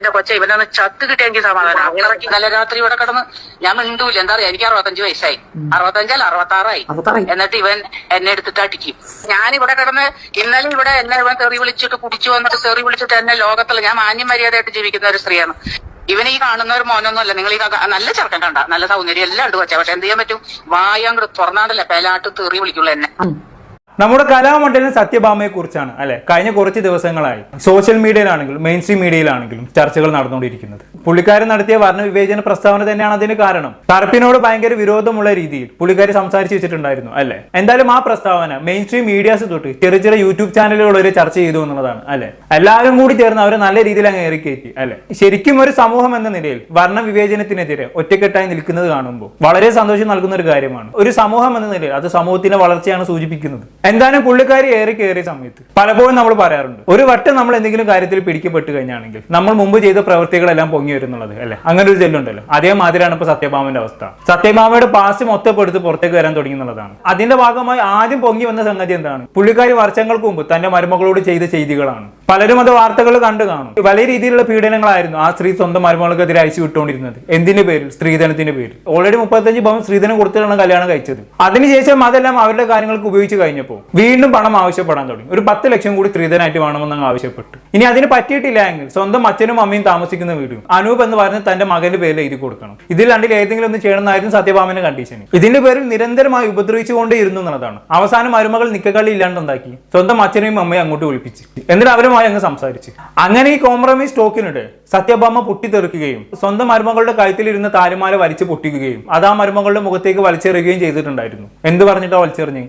എന്റെ കൊച്ച ഇവനൊന്ന് ചത്ത് കിട്ടിയെങ്കിൽ സമാധാനം. അത്രയ്ക്ക് നല്ല രാത്രി ഇവിടെ കിടന്ന് ഞാൻ മിണ്ടൂല. എന്താ പറയാ എനിക്ക് അറുപത്തഞ്ച് വയസ്സായി. അറുപത്തഞ്ചല്ല അറുപത്തി ആറായി അറുപത്താറായി. എന്നിട്ട് ഇവൻ എന്നെ എടുത്തിട്ട് അടിക്കും. ഞാൻ ഇവിടെ കിടന്ന് ഇന്നലെ ഇവിടെ എന്നെ ഇവൻ തെറി വിളിച്ചിട്ട് കുടിച്ചു വന്നിട്ട് തെറി വിളിച്ചിട്ട് എന്നെ ലോകത്തിൽ ഞാൻ മാന്യം മര്യാദയായിട്ട് ജീവിക്കുന്ന ഒരു സ്ത്രീയാണ്. ഇവൻ ഈ കാണുന്ന ഒരു മോനൊന്നുമല്ല. നിങ്ങൾ ഈ നല്ല ചെറുക്കൻ കണ്ട. നല്ല സൗന്ദര്യം എല്ലാം ഉണ്ട് കൊച്ചെ. പക്ഷെ എന്ത് ചെയ്യാൻ പറ്റും? വായങ്ങട് തുറന്നാണ്ടല്ലേ പേലാട്ട് തെറി വിളിക്കുള്ളൂ എന്നെ. നമ്മുടെ കലാമണ്ഡലം സത്യഭാമയെ കുറിച്ചാണ് അല്ലെ? കഴിഞ്ഞ കുറച്ച് ദിവസങ്ങളായി. സോഷ്യൽ മീഡിയയിലാണെങ്കിലും മെയിൻ സ്ട്രീം മീഡിയയിലാണെങ്കിലും ചർച്ചകൾ നടന്നുകൊണ്ടിരിക്കുന്നത്. പുള്ളിക്കാരൻ നടത്തിയ വർണ വിവേചന പ്രസ്താവന തന്നെയാണ് അതിന് കാരണം. തറപ്പിനോട് ഭയങ്കര വിരോധമുള്ള രീതിയിൽ പുള്ളിക്കാരി സംസാരിച്ചു വെച്ചിട്ടുണ്ടായിരുന്നു അല്ലെ? എന്തായാലും ആ പ്രസ്താവന മെയിൻ സ്ട്രീം മീഡിയാസ് തൊട്ട് ചെറിയ ചെറിയ യൂട്യൂബ് ചാനലുകൾ വരെ ചർച്ച ചെയ്തു എന്നുള്ളതാണ് അല്ലെ? എല്ലാവരും കൂടി ചേർന്ന് അവരെ നല്ല രീതിയിൽ അങ്ങ് ഏറിക്കയറ്റി അല്ലെ? ശരിക്കും ഒരു സമൂഹം എന്ന നിലയിൽ വർണ വിവേചനത്തിനെതിരെ ഒറ്റക്കെട്ടായി നിൽക്കുന്നത് കാണുമ്പോൾ വളരെ സന്തോഷം നൽകുന്ന ഒരു കാര്യമാണ്. ഒരു സമൂഹം എന്ന നിലയിൽ അത് സമൂഹത്തിന്റെ വളർച്ചയാണ് സൂചിപ്പിക്കുന്നത്. എന്തായാലും പുള്ളിക്കാരി ഏറി കയറിയ സമയത്ത്? പലപ്പോഴും നമ്മൾ പറയാറുണ്ട് ഒരു വട്ടം നമ്മൾ എന്തെങ്കിലും കാര്യത്തിൽ പിടിക്കപ്പെട്ട് കഴിഞ്ഞാണെങ്കിൽ നമ്മൾ മുമ്പ് ചെയ്ത പ്രവൃത്തികളെല്ലാം പൊങ്ങി വരുന്നുള്ളത് അല്ലെ? അങ്ങനെ ഒരു ചെല്ലുണ്ടല്ലോ അതേമാതിരിയാണ് ഇപ്പൊ സത്യഭാമന്റെ അവസ്ഥ. സത്യഭാമയുടെ പാസ് മൊത്തപ്പെടുത്ത് പുറത്തേക്ക് വരാൻ തുടങ്ങി അതിന്റെ ഭാഗമായി ആദ്യം പൊങ്ങി വന്ന സംഗതി എന്താണ്? പുള്ളിക്കാരി വർഷങ്ങൾക്ക് മുമ്പ് തന്റെ മരുമകളോട് ചെയ്ത ചെയ്തികളാണ്. പലരും അത് വാർത്തകൾ കണ്ടു കാണും. വലിയ രീതിയിലുള്ള പീഡനങ്ങളായിരുന്നു ആ സ്ത്രീ സ്വന്തം മരുമകൾക്കെതിരെ അയച്ചു വിട്ടുകൊണ്ടിരുന്നത്. എന്തിന്റെ പേരിൽ? സ്ത്രീധനത്തിന്റെ പേരിൽ. ഓൾറെഡി മുപ്പത്തഞ്ച് പവൻ സ്ത്രീധനം കൊടുത്തിട്ടാണ് കല്യാണം കഴിച്ചത്. അതിനുശേഷം അതെല്ലാം അവരുടെ കാര്യങ്ങൾക്ക് ഉപയോഗിച്ച് കഴിഞ്ഞപ്പോൾ വീണ്ടും പണം ആവശ്യപ്പെടാൻ തുടങ്ങി. ഒരു പത്ത് ലക്ഷം കൂടി സ്ത്രീധനായിട്ട് വേണമെന്ന് ആവശ്യപ്പെട്ടു. ഇനി അതിന് പറ്റിയിട്ടില്ല എങ്കിൽ സ്വന്തം അച്ഛനും അമ്മയും താമസിക്കുന്ന വീടും അനൂപ് എന്ന് പറഞ്ഞ് തന്റെ മകന്റെ പേരിൽ എഴുതി കൊടുക്കണം. ഇതിൽ രണ്ടിൽ ഏതെങ്കിലും ഒന്ന് ചെയ്യണമെന്നായിരുന്നു സത്യഭാമന്റെ കണ്ടീഷൻ ഇതിന്റെ പേരിൽ നിരന്തരമായി ഉപദ്രവിച്ചുകൊണ്ടേ ഇരുന്നു എന്നുള്ളതാണ് അവസാനം മരുമകൾ നിക്കക്കളി ഇല്ലാണ്ടുണ്ടാക്കി സ്വന്തം അച്ഛനെയും അമ്മയും അങ്ങോട്ട് വിളിപ്പിച്ച്. എന്നിട്ട് അവരുമായി അങ്ങ് സംസാരിച്ച്. അങ്ങനെ ഈ കോംപ്രമൈസ് ടോക്കിനിടെ സത്യഭാമ പൊട്ടിത്തെറിക്കുകയും സ്വന്തം മരുമകളുടെ കഴുത്തിലിരുന്ന താരുമാല വലിച്ചു പൊട്ടിക്കുകയും അത് ആ മരുമകളുടെ മുഖത്തേക്ക് വലിച്ചെറിയുകയും ചെയ്തിട്ടുണ്ടായിരുന്നു. എന്ത് പറഞ്ഞിട്ടാ വലിച്ചെറിഞ്ഞ്?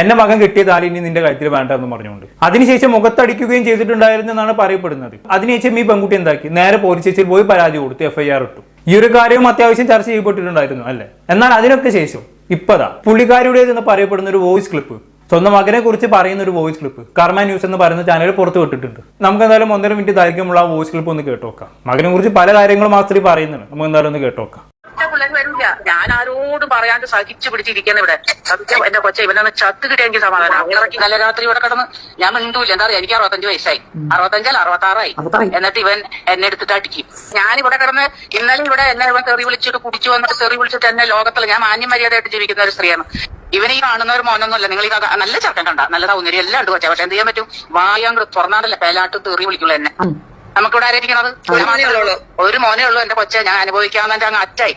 എന്റെ മകൻ കിട്ടിയ താലി ഇനി നിന്റെ കഴുത്തിൽ വേണ്ട എന്ന് പറഞ്ഞുകൊണ്ട്. അതിനുശേഷം മുഖത്തടിക്കുകയും ചെയ്തിട്ടുണ്ടായിരുന്നു എന്നാണ് പറയപ്പെടുന്നത്. അതിനുശേഷം ഈ പെൺകുട്ടി എന്താക്കി? നേരെ പോലീസ് സ്റ്റേഷനിൽ പോയി പരാതി കൊടുത്തു എഫ്ഐആർ ഇട്ടു. ഈ ഒരു കാര്യവും അത്യാവശ്യം ചർച്ച ചെയ്യപ്പെട്ടിട്ടുണ്ടായിരുന്നു അല്ലെ? എന്നാൽ അതിനൊക്കെ ശേഷം ഇപ്പതാ പുള്ളിക്കാരിയുടേത് എന്ന് പറയപ്പെടുന്ന ഒരു വോയിസ് ക്ലിപ്പ് സ്വന്തം മകനെ കുറിച്ച് പറയുന്ന ഒരു വോയിസ് ക്ലിപ്പ് കർമ്മ ന്യൂസ് എന്ന് പറയുന്ന ചാനൽ പുറത്തു വിട്ടിട്ടുണ്ട്. നമുക്ക് എന്തായാലും ഒന്നര മിനിറ്റ് ദൈർഘ്യമുള്ള ആ വോയിസ് ക്ലിപ്പ് ഒന്ന് കേട്ടോക്കാം. മകനെ കുറിച്ച് പല കാര്യങ്ങളും ആ സ്ത്രീ പറയുന്നുണ്ട്. നമുക്ക് എന്തായാലും ഒന്ന് കേട്ടോക്കാം. വരില്ല ഞാൻ ആരോടും പറയാണ്ട് സഹിച്ചു പിടിച്ചിരിക്കുന്ന ഇവിടെ. സത്യം എന്റെ കൊച്ച ഇവനാണ് ചത്ത് കിട്ടിയെങ്കിൽ സമാധാനം. അത്രയ്ക്ക് നല്ല രാത്രി ഇവിടെ കിടന്ന് ഞാൻ മിണ്ടൂല എന്താ പറയാ എനിക്ക് അറുപത്തഞ്ച് വയസ്സായി. അറുപത്തഞ്ചല്ല അറുപത്തി ആറായി അറുപത്താറായി. എന്നിട്ട് ഇവൻ എന്നെ എടുത്തിട്ട് അടിക്കും. ഞാൻ ഇവിടെ കിടന്ന് ഇന്നലെ ഇവിടെ എന്നെ ഇവൻ തെറി വിളിച്ചിട്ട് കുടിച്ചു വന്നിട്ട് തെറി വിളിച്ചിട്ട് എന്നെ ലോകത്തിൽ ഞാൻ മാന്യമര്യാദയായിട്ട് ജീവിക്കുന്ന ഒരു സ്ത്രീയാണ്. ഇവൻ ഈ കാണുന്ന ഒരു മോനൊന്നും നിങ്ങൾ ഈ നല്ല ചെറുക്കൻ കണ്ട. നല്ല സൗന്ദര്യം. എല്ലാം ഉണ്ട് പക്ഷേ പക്ഷെ എന്ത് ചെയ്യാൻ പറ്റും? വായങ്ങട് തുറന്നാണ്ടല്ലേ പേലാട്ട് തെറി വിളിക്കുള്ളൂ എന്നെ. നമുക്കിവിടെ ആരായിരിക്കണത്? ഒരു മോനേ ഉള്ളൂ. ഒരു മോനേ ഉള്ളൂ എന്റെ കൊച്ചെ. ഞാൻ അനുഭവിക്കാമെന്നെ അങ്ങ് അറ്റായി.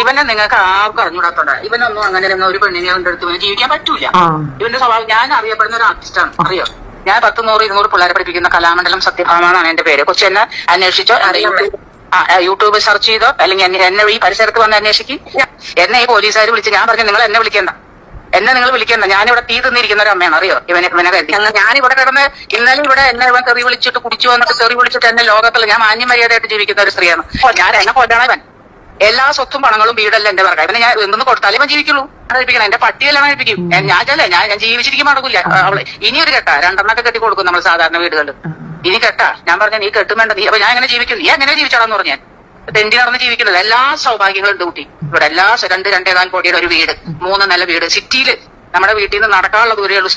ഇവനെ നിങ്ങൾക്ക് ആർക്കും അറിഞ്ഞുകൂടാത്തോണ്ട. ഇവനൊന്നും അങ്ങനെ ഒരു പെണ്ണിനെ കൊണ്ട് എടുത്ത് ഇവന് ജീവിക്കാൻ പറ്റൂല. ഇവന്റെ സ്വഭാവം ഞാൻ അറിയപ്പെടുന്ന ഒരു ആർട്ടിസ്റ്റാണ് അറിയോ? ഞാൻ പത്ത് നൂറ് ഇരുന്നൂറ് പിള്ളേരെ പഠിപ്പിക്കുന്ന കലാമണ്ഡലം സത്യഭാമാണ് എന്റെ പേര്. കൊച്ചു എന്നെ അന്വേഷിച്ചോ? എന്റെ യൂട്യൂബ് ആ, ആ, യൂട്യൂബ് സെർച്ച് ചെയ്തോ? അല്ലെങ്കിൽ എന്നെ- എന്നെ ഈ പരിസരത്ത് വന്ന് അന്വേഷിക്കും. എന്നെ ഈ പോലീസുകാർ വിളിച്ച് ഞാൻ പറഞ്ഞു നിങ്ങൾ എന്നെ വിളിക്കണ്ട. എന്നെ നിങ്ങൾ വിളിക്കണ്ട. ഞാനിവിടെ തീ തിന്നിരിക്കുന്ന ഒരു അമ്മയാണ്. അറിയോ? ഇവനെ ഇവനെ കരുതി ഞാനിവിടെ കിടന്ന് ഇന്നലെ ഇവിടെ എന്നെ ഇവൻ തെറി വിളിച്ചിട്ട് കുടിച്ചു വന്നിട്ട് തെറി വിളിച്ചിട്ട് എന്നെ ലോകത്തിൽ ഞാൻ മാന്യമര്യാദയായിട്ട് ജീവിക്കുന്ന ഒരു സ്ത്രീയാണ്. ഞാൻ എന്നെ കൊല്ലണം ഇവൻ. എല്ലാ സ്വത്തും പണങ്ങളും വീടെല്ലാം എന്റെ പറക്കാം ഇവനെ ഞാൻ എന്തെന്ന് കൊടുത്താലേ ഇവൻ ജീവിക്കുള്ളൂ. കഴിപ്പിക്കണം എന്റെ പട്ടിയെല്ലാം കഴിപ്പിക്കും ഞാൻ ചെല്ലേ ഞാൻ ഞാൻ ജീവിച്ചിരിക്കും നടക്കില്ല അവൾ ഇനിയൊരു കെട്ടാ. രണ്ടെണ്ണൊക്കെ കെട്ടി കൊടുക്കും നമ്മൾ സാധാരണ വീടുകളിൽ ഇനി കെട്ടാ. ഞാൻ പറഞ്ഞ നീ കെട്ടുമേണ്ട നീ അപ്പൊ ഞാൻ എങ്ങനെ ജീവിക്കും? നീ എങ്ങനെ ജീവിച്ചോളാന്ന് പറഞ്ഞാൽ തെണ്ടി നടന്ന് ജീവിക്കുന്നത് എല്ലാ സൗഭാഗ്യങ്ങളും ഡ്യൂട്ടി ഇവിടെ എല്ലാ രണ്ട് രണ്ട് രണ്ടേകാൽ കോടിയുടെ ഒരു വീട്. മൂന്ന് നില വീട്. സിറ്റിയിൽ നമ്മുടെ വീട്ടിൽ നിന്ന് നടക്കാനുള്ള ദൂരേ ഉള്ളൂ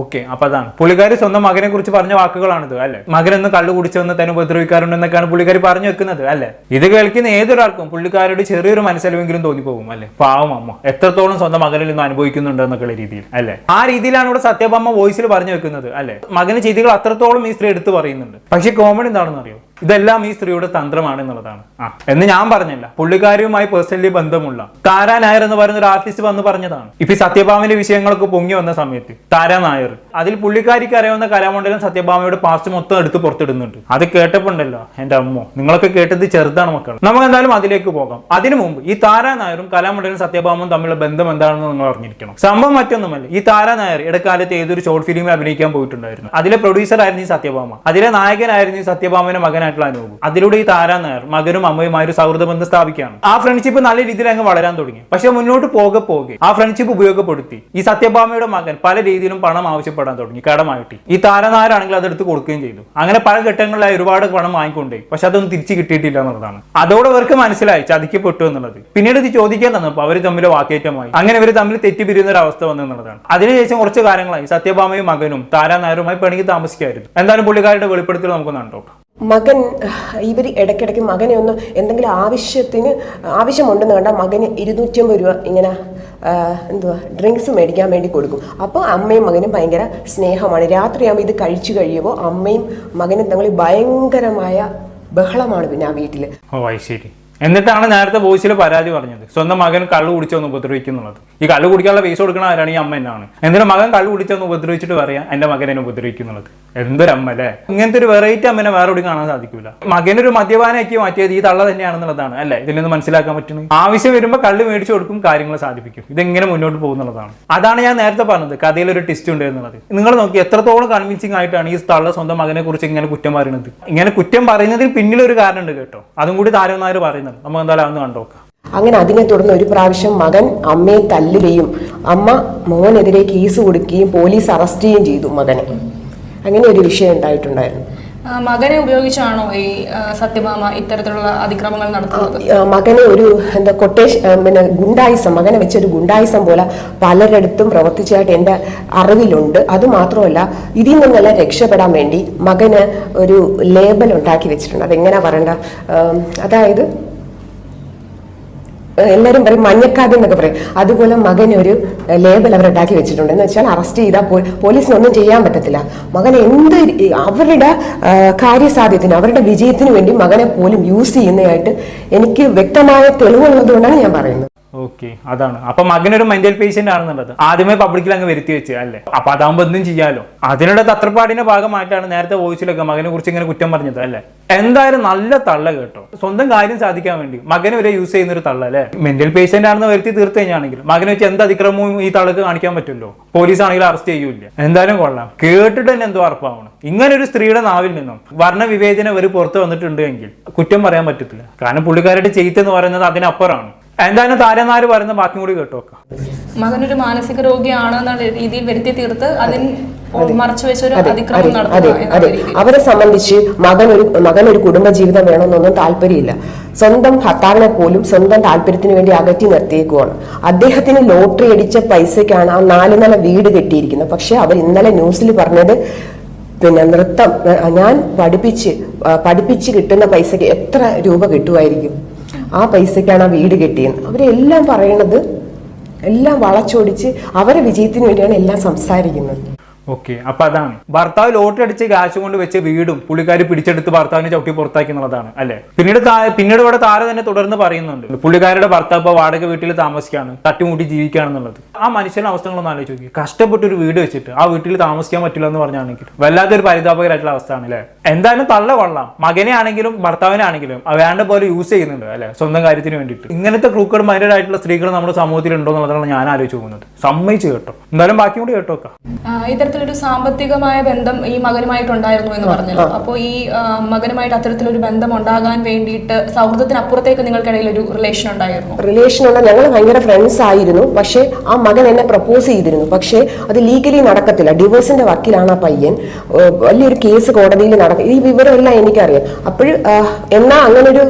ഓക്കെ അപ്പൊ അതാണ്. പുള്ളിക്കാരി സ്വന്തം മകനെ കുറിച്ച് പറഞ്ഞ വാക്കുകളാണിത് അല്ലെ? മകനൊന്ന് കള്ളു കുടിച്ചെന്ന് തന്നെ ഉപദ്രവിക്കാറുണ്ട് എന്നൊക്കെയാണ് പുള്ളിക്കാരി പറഞ്ഞു വെക്കുന്നത് അല്ലെ? ഇത് കേൾക്കുന്ന ഏതൊരാൾക്കും പുള്ളിക്കാരുടെ ചെറിയൊരു മനസ്സിലെങ്കിലും തോന്നിപ്പോകും അല്ലെ? പാവം അമ്മ. എത്രത്തോളം സ്വന്തം മകനിൽ നിന്ന് അനുഭവിക്കുന്നുണ്ട് എന്നൊക്കെയുള്ള രീതിയിൽ അല്ലെ? ആ രീതിയിലാണ് ഇവിടെ സത്യഭാമ വോയിസിൽ പറഞ്ഞു വെക്കുന്നത് അല്ലെ? മകന് ചെയ്തികൾ അത്രത്തോളം ഈ സ്ത്രീ എടുത്തു പറയുന്നുണ്ട്. പക്ഷെ കോമഡി എന്താണെന്ന് അറിയോ ഇതെല്ലാം ഈ സ്ത്രീയുടെ തന്ത്രമാണ് എന്നുള്ളതാണ്. ആ എന്ന് ഞാൻ പറഞ്ഞില്ല. പുള്ളിക്കാരിയുമായി പേഴ്സണലി ബന്ധമുള്ള താര നായർ എന്ന് പറയുന്ന ഒരു ആർട്ടിസ്റ്റ് വന്ന് പറഞ്ഞതാണ്. ഇപ്പൊ സത്യഭാമിന്റെ സത്യഭാമന്റെ വിഷയങ്ങളൊക്കെ പൊങ്ങി വന്ന സമയത്ത് താര നായർ. അതിൽ പുള്ളിക്കാരിക്ക് അറിയാവുന്ന കലാമണ്ഡലം സത്യഭാമയുടെ പാസ്റ്റ് മൊത്തം എടുത്ത് പുറത്തിടുന്നുണ്ട്. അത് കേട്ടപ്പോണ്ടല്ലോ എന്റെ അമ്മോ നിങ്ങളൊക്കെ കേട്ടത് ചെറുതാണ് മക്കൾ നമുക്ക് എന്തായാലും അതിലേക്ക് പോകാം. അതിനു മുമ്പ് ഈ താര നായരും കലാമണ്ഡലം സത്യഭാമയും തമ്മിലുള്ള ബന്ധം എന്താണെന്ന് നിങ്ങൾ അറിഞ്ഞിരിക്കണം. സംഭവം മറ്റൊന്നുമല്ല ഈ താര നായർ ഇടക്കാലത്ത് ഏതൊരു ഷോർട്ട് ഫിലിമിൽ അഭിനയിക്കാൻ പോയിട്ടുണ്ടായിരുന്നു. അതിലെ പ്രൊഡ്യൂസർ ആയിരുന്നു ഈ സത്യഭാമ. അതിലെ നായകനായിരുന്നു ഈ സത്യഭാമയുടെ മകനായിട്ടുള്ള പോകും അതിലൂടെ ഈ താരാ നായർ മകനും അമ്മയുമായ ഒരു സൗഹൃദ ബന്ധം സ്ഥാപിക്കുകയാണ്. ആ ഫ്രണ്ട്ഷിപ്പ് നല്ല രീതിയിൽ അങ്ങ് വളരാൻ തുടങ്ങി. പക്ഷെ മുന്നോട്ട് പോകെ പോകെ ആ ഫ്രണ്ട്ഷിപ്പ് ഉപയോഗപ്പെടുത്തി. ഈ സത്യഭാമയുടെ മകൻ പല രീതിയിലും പണം ആവശ്യപ്പെടാൻ തുടങ്ങി കടമായിട്ട്. ഈ താരനായരാണെങ്കിൽ അതെടുത്ത് കൊടുക്കുകയും ചെയ്തു. അങ്ങനെ പല ഘട്ടങ്ങളിലായി ഒരുപാട് പണം വാങ്ങിക്കൊണ്ടേ പക്ഷെ അതൊന്നും തിരിച്ചു കിട്ടിയിട്ടില്ല എന്നുള്ളതാണ്. അതോടെ അവർക്ക് മനസ്സിലായി ചതിക്കപ്പെട്ടു എന്നുള്ളത്. പിന്നീട് ഇത് ചോദിക്കാൻ തന്നപ്പോൾ അവർ തമ്മിൽ വാക്കേറ്റമായി. അങ്ങനെ ഇവർ തമ്മിൽ തെറ്റിപ്പിരിയുന്ന ഒരു അവസ്ഥ വന്നു എന്നുള്ളതാണ്. അതിനുശേഷം കുറച്ച് കാര്യങ്ങളായി സത്യഭാമയും മകനും താരാ നായരുമായി പിണങ്ങി താമസിക്കായിരുന്നു. എന്തായാലും പുള്ളിക്കാരുടെ വെളിപ്പെടുത്തൽ നമുക്ക് കണ്ടോക്കാം. മകൻ ഇവർ ഇടയ്ക്കിടയ്ക്ക് മകനെ ഒന്ന് എന്തെങ്കിലും ആവശ്യത്തിന് ആവശ്യമുണ്ടെന്ന് കണ്ടാൽ മകന് ഇരുന്നൂറ്റമ്പത് രൂപ ഇങ്ങനെ എന്തുവാ ഡ്രിങ്ക്സ് മേടിക്കാൻ വേണ്ടി കൊടുക്കും. അപ്പോൾ അമ്മയും മകനും ഭയങ്കര സ്നേഹമാണ്. രാത്രിയാകുമ്പോൾ ഇത് കഴിച്ചു കഴിയുമ്പോൾ അമ്മയും മകനും തങ്ങളിൽ ഭയങ്കരമായ ബഹളമാണ് പിന്നെ ആ വീട്ടിൽ ഓ ശരി. എന്നിട്ടാണ് നേരത്തെ വോയിസിൽ പരാതി പറഞ്ഞത്. സ്വന്തം മകൻ കള്ളു കുടിച്ചൊന്ന് ഉപദ്രവിക്കുന്നുള്ളത്. ഈ കള്ളു കുടിക്കാനുള്ള പൈസ കൊടുക്കണ ആരാണ്? ഈ അമ്മ എന്നാണ് എന്നിട്ട് മകൻ കള്ളു കുടിച്ചൊന്ന് ഉപദ്രവിച്ചിട്ട് പറയാം? എന്റെ മകൻ എന്നെ ഉപദ്രവിക്കുന്നുള്ളത്. എന്തൊരമ്മ അല്ലേ? ഇങ്ങനത്തെ ഒരു വെറൈറ്റി അമ്മനെ വേറെ കൂടി കാണാൻ സാധിക്കില്ല മകനൊരു മദ്യപാനാക്കി മാറ്റിയത് ഈ തള്ള തന്നെയാണെന്നുള്ളതാണ് അല്ലേ? ഇതിൽ നിന്ന് മനസ്സിലാക്കാൻ പറ്റുന്നത്? ആവശ്യം വരുമ്പോൾ കള്ളു മേടിച്ചു കൊടുക്കും കാര്യങ്ങൾ സാധിപ്പിക്കും. ഇതെങ്ങനെ മുന്നോട്ട് പോകുന്നുള്ളതാണ്. അതാണ് ഞാൻ നേരത്തെ പറഞ്ഞത്. കഥയിൽ ഒരു ടിസ്റ്റ് ഉണ്ട് എന്നുള്ളത്. നിങ്ങൾ നോക്കി എത്രത്തോളം കൺവിൻസിങ് ആയിട്ടാണ് ഈ തള്ള സ്വന്തം മകനെ കുറിച്ച് ഇങ്ങനെ കുറ്റം പറയുന്നത്? ഇങ്ങനെ കുറ്റം പറയുന്നതിന് പിന്നിലൊരു കാരണമുണ്ട് കേട്ടോ. അതും കൂടി താരം നായർ നമുക്ക് എന്തായാലും അന്ന് കണ്ടോക്കാം അങ്ങനെ അതിനെ തുടർന്ന് ഒരു പ്രാവശ്യം മകൻ അമ്മയെ തല്ലുകയും അമ്മ മോനെതിരെ കേസ് കൊടുക്കുകയും പോലീസ് അറസ്റ്റ് ചെയ്യുകയും ചെയ്തു മകനെ. അങ്ങനെ ഒരു വിഷയം ഉണ്ടായിട്ടുണ്ടായിരുന്നു. മകനെ ഉപയോഗിച്ചാണോ ഈ സത്യഭാമ ഇത്തരത്തിലുള്ള അതിക്രമങ്ങൾ നടത്തുന്നത്? മകനെ ഒരു എന്താ കൊട്ടേഷൻ പിന്നെ ഗുണ്ടായിസം മകനെ വെച്ചൊരു ഗുണ്ടായിസം പോലെ പലരിടത്തും പ്രവർത്തിച്ചതായിട്ട് എന്റെ അറിവിലുണ്ട്. അത് മാത്രമല്ല ഇതിൽ നിന്നെല്ലാം രക്ഷപ്പെടാൻ വേണ്ടി മകന് ഒരു ലേബൽ ഉണ്ടാക്കി വെച്ചിട്ടുണ്ട്. അതെങ്ങനെ പറയണ്ട? അതായത് എല്ലാവരും പറയും മഞ്ഞക്കാട് എന്നൊക്കെ പറയും. അതുപോലെ മകൻ ഒരു ലേബൽ അവർ ഉണ്ടാക്കി വെച്ചിട്ടുണ്ട്. എന്ന് വെച്ചാൽ അറസ്റ്റ് ചെയ്താൽ പോലീസിനൊന്നും ചെയ്യാൻ പറ്റത്തില്ല. മകൻ എന്ത് അവരുടെ കാര്യസാധ്യത്തിന് അവരുടെ വിജയത്തിന് വേണ്ടി മകനെ പോലും യൂസ് ചെയ്യുന്നതായിട്ട് എനിക്ക് വ്യക്തമായ തെളിവുള്ളത് കൊണ്ടാണ് ഞാൻ പറയുന്നത്. ഓക്കെ അതാണ്. അപ്പൊ മകനൊരു മെന്റൽ പേഷ്യന്റ് ആണെന്നുള്ളത്. ആദ്യമേ പബ്ലിക്കിൽ അങ്ങ് വരുത്തി വെച്ച് അല്ലേ? അപ്പൊ അതാകുമ്പോ എന്തും ചെയ്യാലോ. അതിനുള്ള തത്രപ്പാടിന്റെ ഭാഗമായിട്ടാണ് നേരത്തെ വോയിസിലൊക്കെ മകനെ കുറിച്ച് ഇങ്ങനെ കുറ്റം പറഞ്ഞത് അല്ലേ? എന്തായാലും നല്ല തള്ള കേട്ടോ. സ്വന്തം കാര്യം സാധിക്കാൻ വേണ്ടി. മകനെ വരെ യൂസ് ചെയ്യുന്ന ഒരു തള്ള അല്ലേ? മെന്റൽ പേഷ്യന്റ് ആണെന്ന് വരുത്തി തീർത്തു കഴിഞ്ഞാണെങ്കിൽ മകനെ വെച്ച് എന്ത് അതിക്രമവും ഈ തള്ളക്ക് കാണിക്കാൻ പറ്റുമല്ലോ? പോലീസ് ആണെങ്കിൽ അറസ്റ്റ് ചെയ്യൂല എന്തായാലും കൊള്ളാം. കേട്ടിട്ട് തന്നെ എന്തോ അർപ്പാവണം ഇങ്ങനെ ഒരു സ്ത്രീയുടെ നാവിൽ നിന്നും വർണവിവേചന വരെ പുറത്ത് വന്നിട്ടുണ്ട് എങ്കിൽ കുറ്റം പറയാൻ പറ്റത്തില്ല. കാരണം പുള്ളിക്കാരുടെ ചെയ്തെന്ന് പറയുന്നത് അതിനപ്പുറമാണ്. എന്തായാലും താരനാര് പറയുന്ന ബാക്കി കൂടി കേട്ടോ മകനൊരു മാനസിക രോഗിയാണ് എന്നുള്ള രീതിയിൽ വരുത്തി തീർത്ത് അതിന് അതെ. അതെ. അവരെ സംബന്ധിച്ച് മകൻ ഒരു മകൻ ഒരു കുടുംബ ജീവിതം വേണമെന്നൊന്നും താല്പര്യമില്ല. സ്വന്തം ഭർത്താവിനെ പോലും സ്വന്തം താല്പര്യത്തിന് വേണ്ടി അകറ്റി നിർത്തിയേക്കുവാണ്. അദ്ദേഹത്തിന് ലോട്ടറി അടിച്ച പൈസയ്ക്കാണ് ആ നാല് നില വീട് കെട്ടിയിരിക്കുന്നത്. പക്ഷെ അവർ ഇന്നലെ ന്യൂസിൽ പറഞ്ഞത് പിന്നെ നൃത്തം ഞാൻ പഠിപ്പിച്ച് പഠിപ്പിച്ച് കിട്ടുന്ന പൈസയ്ക്ക് എത്ര രൂപ കിട്ടുമായിരിക്കും? ആ പൈസയ്ക്കാണ് ആ വീട് കിട്ടിയത് അവരെല്ലാം പറയണത് എല്ലാം വളച്ചൊടിച്ച് അവരെ വിജയത്തിന് വേണ്ടിയാണ് എല്ലാം സംസാരിക്കുന്നത്. ഓക്കെ അപ്പൊ അതാണ്. ഭർത്താവ് ലോട്ടറി അടിച്ച് കാശ് കൊണ്ട് വെച്ച വീടും പുള്ളിക്കാരി പിടിച്ചെടുത്ത് ഭർത്താവിനെ ചവിട്ടി പുറത്താക്കി എന്നുള്ളതാണ് അല്ലെ? പിന്നീട് പിന്നീട് ഇവിടെ താര തന്നെ തുടർന്ന് പറയുന്നുണ്ട്. പുള്ളിക്കാരുടെ ഭർത്താവ് വാടക വീട്ടിൽ താമസിക്കാണ് തട്ടിമുട്ടി ജീവിക്കുകയാണെന്നുള്ളത്. ആ മനുഷ്യന്റെ അവസ്ഥകളൊന്നും ആലോചിച്ച് നോക്കി കഷ്ടപ്പെട്ട് ഒരു വീട് വെച്ചിട്ട് ആ വീട്ടിൽ താമസിക്കാൻ പറ്റില്ല എന്ന് പറഞ്ഞാണെങ്കിൽ വല്ലാത്തൊരു പരിതാപകരമായിട്ടുള്ള അവസ്ഥയാണ് അല്ലെ? എന്തായാലും തള്ള കൊള്ളാം. മകനെ ആണെങ്കിലും ഭർത്താവിനെ ആണെങ്കിലും വേണ്ട പോലെ യൂസ് ചെയ്യുന്നുണ്ട് അല്ലെ? സ്വന്തം കാര്യത്തിന് വേണ്ടിയിട്ട്. ഇങ്ങനത്തെ ക്രൂക്കർ മൈൻഡഡ് ആയിട്ടുള്ള സ്ത്രീകൾ നമ്മുടെ സമൂഹത്തിൽ ഉണ്ടോ എന്നുള്ളതാണ് ഞാൻ ആലോചിച്ച് പോകുന്നത്. സമ്മതിച്ച് കേട്ടോ. എന്തായാലും ബാക്കി കൂടി കേട്ടോക്കാം. ആ, ഇത്തരത്തിലൊരു സാമ്പത്തികമായ ബന്ധം ഈ മകനുമായിട്ടുണ്ടായിരുന്നു എന്ന് പറഞ്ഞല്ലോ. അപ്പോൾ ഈ മകനുമായിട്ട് അത്തരത്തിലൊരു ബന്ധം ഉണ്ടാകാൻ വേണ്ടിയിട്ട് സൗഹൃദത്തിനപ്പുറത്തേക്ക് നിങ്ങൾക്കിടയിൽ ഒരു റിലേഷൻ ഉണ്ടായിരുന്നു? റിലേഷൻ ഉള്ള ഞങ്ങൾ ഭയങ്കര ഫ്രണ്ട്സ് ആയിരുന്നു. പക്ഷേ ആ മകൻ എന്നെ പ്രപ്പോസ് ചെയ്തിരുന്നു. പക്ഷേ അത് ലീഗലി നടക്കത്തില്ല. ഡിവോഴ്സിന്റെ വക്കീലാണ് ആ പയ്യൻ. വലിയൊരു കേസ് കോടതിയിൽ നടക്കും ഈ വിവരമെല്ലാം എനിക്കറിയാം. അപ്പോൾ എന്നാ അങ്ങനൊരു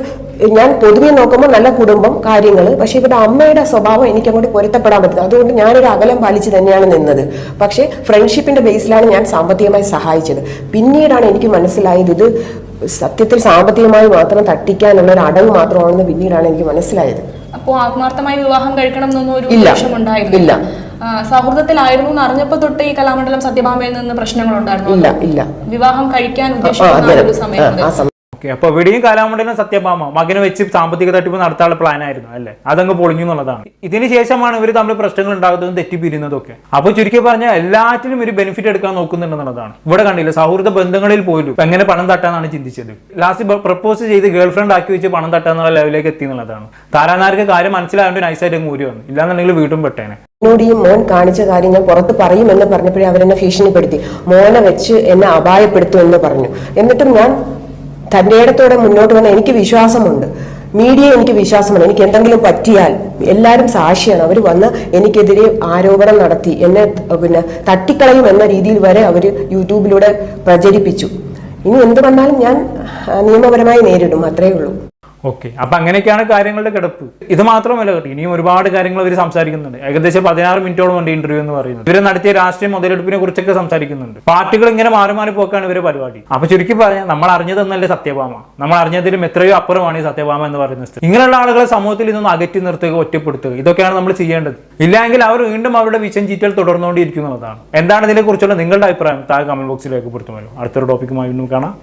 ഞാൻ പൊതുവെ നോക്കുമ്പോൾ നല്ല കുടുംബം കാര്യങ്ങൾ പക്ഷേ ഇവിടെ അമ്മയുടെ സ്വഭാവം എനിക്ക് അങ്ങോട്ട് പൊരുത്തപ്പെടാൻ പറ്റുന്നത് അതുകൊണ്ട് ഞാനൊരു അകലം പാലിച്ച് തന്നെയാണ് നിന്നത്. പക്ഷേ ഫ്രണ്ട്ഷിപ്പിന്റെ ബേസിലാണ് ഞാൻ സാമ്പത്തികമായി സഹായിച്ചത്. പിന്നീടാണ് എനിക്ക് മനസ്സിലായത് ഇത് സത്യത്തിൽ സാമ്പത്തികമായി മാത്രം തട്ടിക്കാനുള്ള ഒരു അടവ് മാത്രമാണെന്ന് പിന്നീടാണ് എനിക്ക് മനസ്സിലായത്. അപ്പോൾ ആത്മാർത്ഥമായി വിവാഹം കഴിക്കണം എന്നൊന്നും ഒരു ഇല്ല. സൗഹൃദത്തിലായിരുന്നു എന്ന് അറിഞ്ഞപ്പോ തൊട്ട് ഈ കലാമണ്ഡലം സത്യഭാമയിൽ നിന്ന് പ്രശ്നങ്ങൾ ഉണ്ടായിരുന്നു ഇല്ല ഇല്ല. വിവാഹം കഴിക്കാൻ ഉദ്ദേശിക്കുന്ന ഒരു സമയം ആ, മുതൽ ആ സമയം ഓക്കെ. അപ്പൊ ഇവിടെയും കലാമണ്ഡലം സത്യഭാമ. മകനെ വെച്ച് സാമ്പത്തിക തട്ടിപ്പ് നടത്താനുള്ള പ്ലാൻ ആയിരുന്നു അല്ലേ? അതങ്ങ് പൊളിഞ്ഞു എന്നുള്ളതാണ്. ഇതിന് ശേഷമാണ് ഇവർ തമ്മിൽ പ്രശ്നങ്ങൾ ഉണ്ടാകുന്നതും തെറ്റിപ്പിരിയുന്നതും ഒക്കെ അപ്പൊ ചുരുക്കി പറഞ്ഞാൽ എല്ലാറ്റിനും ഒരു ബെനിഫിറ്റ് എടുക്കാൻ നോക്കുന്നുണ്ടെന്നുള്ളതാണ് ഇവിടെ കണ്ടില്ല സൗഹൃദ ബന്ധങ്ങളിൽ പോലും എങ്ങനെ പണം തട്ടാനാണ് ചിന്തിച്ചത്. ലാസ്റ്റ് പ്രപ്പോസ് ചെയ്ത് ഗേൾ ഫ്രണ്ട് ആക്കി വെച്ച് പണം തട്ടാന്നുള്ള ലെവലിലേക്ക് എത്തി എന്നുള്ളതാണ്. താരാനാർക്ക് കാര്യം മനസ്സിലായതുകൊണ്ട് നൈസായിട്ട് അങ്ങ് ഊരി വന്നു. ഇല്ലാന്നുണ്ടെങ്കിൽ വീട്ടും പെട്ടേനെ. എന്നോട് ഈ മോൻ കാണിച്ച കാര്യം ഞാൻ പുറത്ത് പറയുമെന്ന് പറഞ്ഞപ്പോഴേ അവരെന്നെ ഭീഷണിപ്പെടുത്തി. മോനെ വെച്ച് എന്നെ അപായപ്പെടുത്തുമെന്ന് പറഞ്ഞു. എന്നിട്ടും ഞാൻ തന്റെ ഇടത്തോടെ മുന്നോട്ട് വന്ന എനിക്ക് വിശ്വാസമുണ്ട്. മീഡിയ എനിക്ക് വിശ്വാസമാണ് എനിക്ക് എന്തെങ്കിലും പറ്റിയാൽ എല്ലാവരും സാക്ഷിയാണ്. അവർ വന്ന് എനിക്കെതിരെ ആരോപണം നടത്തി. എന്നെ പിന്നെ തട്ടിക്കളയും എന്ന രീതിയിൽ വരെ അവർ യൂട്യൂബിലൂടെ പ്രചരിപ്പിച്ചു. ഇനി എന്ത് വന്നാലും ഞാൻ നിയമപരമായി നേരിടും. അത്രയേ ഉള്ളൂ. ഓക്കെ. അപ്പൊ അങ്ങനെയൊക്കെയാണ് കാര്യങ്ങളുടെ കിടപ്പ്. ഇത് മാത്രമല്ല കേട്ടോ ഇനിയും ഒരുപാട് കാര്യങ്ങൾ ഇവർ സംസാരിക്കുന്നുണ്ട്. ഏകദേശം പതിനാറ് മിനിറ്റോളം ഉണ്ട് ഇന്റർവ്യൂ എന്ന് പറയുന്നത്. ഇവർ നടത്തിയ രാഷ്ട്രീയ മുതലെടുപ്പിനെ കുറിച്ചൊക്കെ സംസാരിക്കുന്നുണ്ട്. പാർട്ടികൾ ഇങ്ങനെ മാറി മാറി പോക്കാണ് ഇവരെ പരിപാടി. അപ്പൊ ചുരുക്കി പറയാം നമ്മൾ അറിഞ്ഞതെന്നല്ലേ സത്യഭാമ? നമ്മൾ അറിഞ്ഞതിലും എത്രയോ അപ്പുറമാണ് ഈ സത്യഭാമ എന്ന് പറയുന്ന സ്ഥലം ഇങ്ങനെയുള്ള ആളുകളെ സമൂഹത്തിൽ നിന്നും അകറ്റി നിർത്തുക ഒറ്റപ്പെടുത്തുക ഇതൊക്കെയാണ് നമ്മൾ ചെയ്യേണ്ടത്. ഇല്ലെങ്കിൽ അവർ വീണ്ടും അവരുടെ വിഷം ചീറ്റൽ തുടർന്നുകൊണ്ടിരിക്കുന്നതാണ് എന്താണ് ഇതിനെക്കുറിച്ചുള്ള നിങ്ങളുടെ അഭിപ്രായം? താഴെ കമന്റ് ബോക്സിൽ രേഖപ്പെടുത്തുമല്ലോ അടുത്തൊരു ടോപ്പിക്കുമായി വീണ്ടും കാണാം.